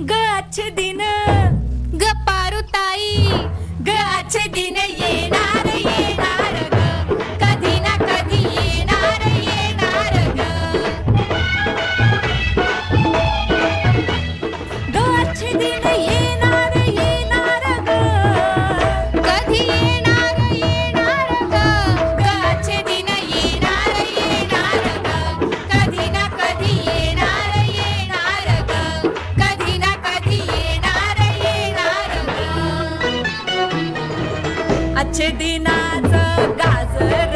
ग अच्छे दिन। ग पारू ताई। ग अच्छे दिन येणार येणार ग. कधी ना कधी येणार येणार ग. ग दिन पाच दिनाच गाजर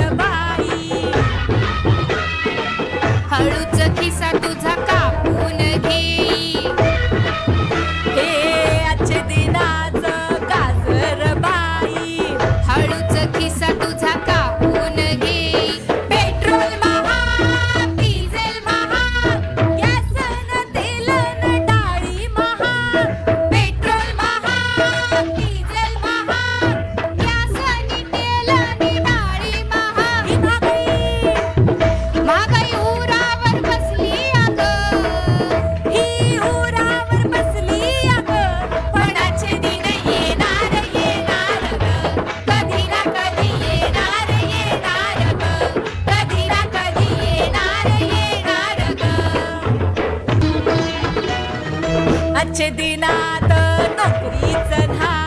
आजचे दिनात नोकरीच ना